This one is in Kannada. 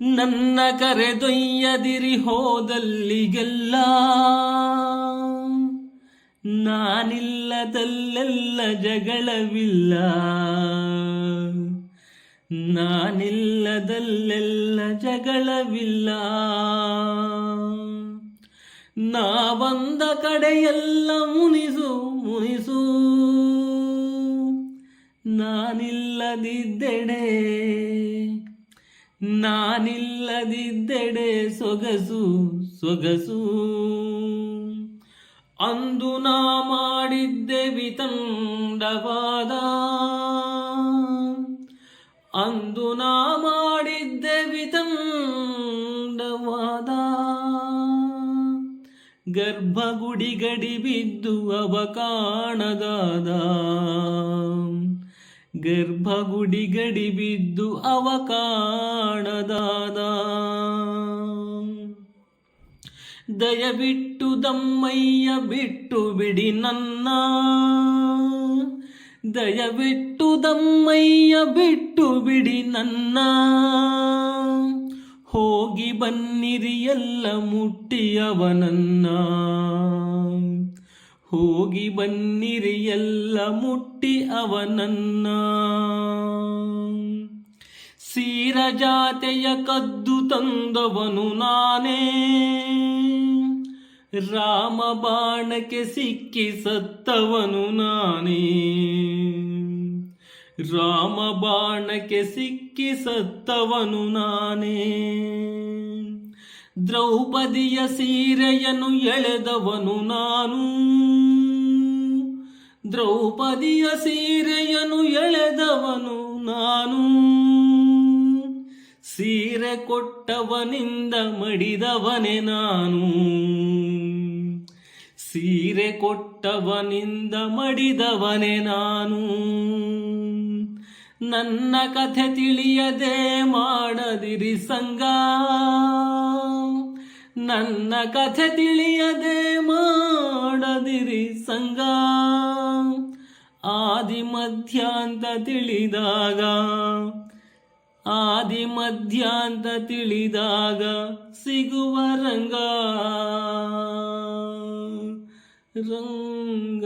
ನನ್ನ ಕರೆದೊಯ್ಯದಿರಿ ಹೋದಲ್ಲಿಗೆಲ್ಲ. ನಾನಿಲ್ಲದಲ್ಲೆಲ್ಲ ಜಗಳವಿಲ್ಲ. ನಾನಿಲ್ಲದಲ್ಲೆಲ್ಲ ಜಗಳವಿಲ್ಲ. ನಾ ಬಂದ ಕಡೆಯೆಲ್ಲ ಮುನಿಸು ಮುನಿಸು. ನಾನಿಲ್ಲದಿದ್ದೆಡೆ ನಾನಿಲ್ಲದಿದ್ದೆಡೆ ಸೊಗಸು ಸೊಗಸು. ಅಂದು ನಾ ಮಾಡಿದ್ದೆ ವಿತಂಡವಾದ. ಅಂದು ನಾ ಮಾಡಿದ್ದೆ ವಿತಂಡವಾದ. ಗರ್ಭಗುಡಿ ಗಡಿ ಬಿದ್ದು ಅವ ಕಾಣದಾದ ಗರ್ಭಗುಡಿ ಗಡಿ ಬಿದ್ದು ಅವ ಕಾಣದಾದ. ದಯವಿಟ್ಟು ದಮ್ಮಯ್ಯ ಬಿಟ್ಟು ಬಿಡಿ ನನ್ನ. ದಯವಿಟ್ಟು ದಮ್ಮಯ್ಯ ಬಿಟ್ಟು ಬಿಡಿ ನನ್ನ. ಹೋಗಿ ಬನ್ನಿರಿ ಎಲ್ಲ ಮುಟ್ಟಿ ಅವನನ್ನ ಹೋಗಿ ಬನ್ನಿರಿ ಎಲ್ಲ ಮುಟ್ಟಿ ಅವನನ್ನ. ಸೀರ ಜಾತೆಯ ಕದ್ದು ತಂದವನು ನಾನೇ. ರಾಮ ಬಾಣಕ್ಕೆ ಸಿಕ್ಕಿ ಸತ್ತವನು ನಾನೇ. ರಾಮ ಬಾಣಕ್ಕೆ ಸಿಕ್ಕಿ ಸತ್ತವನು ನಾನೇ. ದ್ರೌಪದಿಯ ಸೀರೆಯನ್ನು ಎಳೆದವನು ನಾನು. ದ್ರೌಪದಿಯ ಸೀರೆಯನ್ನು ಎಳೆದವನು ನಾನು. ಸೀರೆ ಕೊಟ್ಟವನಿಂದ ಮಡಿದವನೇ ನಾನು. ಸೀರೆ ಕೊಟ್ಟವನಿಂದ ಮಡಿದವನೇ ನಾನು. ನನ್ನ ಕಥೆ ತಿಳಿಯದೆ ಮಾಡದಿರಿ ಸಂಗ. ನನ್ನ ಕಥೆ ತಿಳಿಯದೆ ಮಾಡದಿರಿ ಸಂಗ. ಆದಿ ಮಧ್ಯಾಂತ ತಿಳಿದಾಗ ಆದಿ ಮಧ್ಯಾಂತ ತಿಳಿದಾಗ ಸಿಗುವ ರಂಗ. ರಂಗ.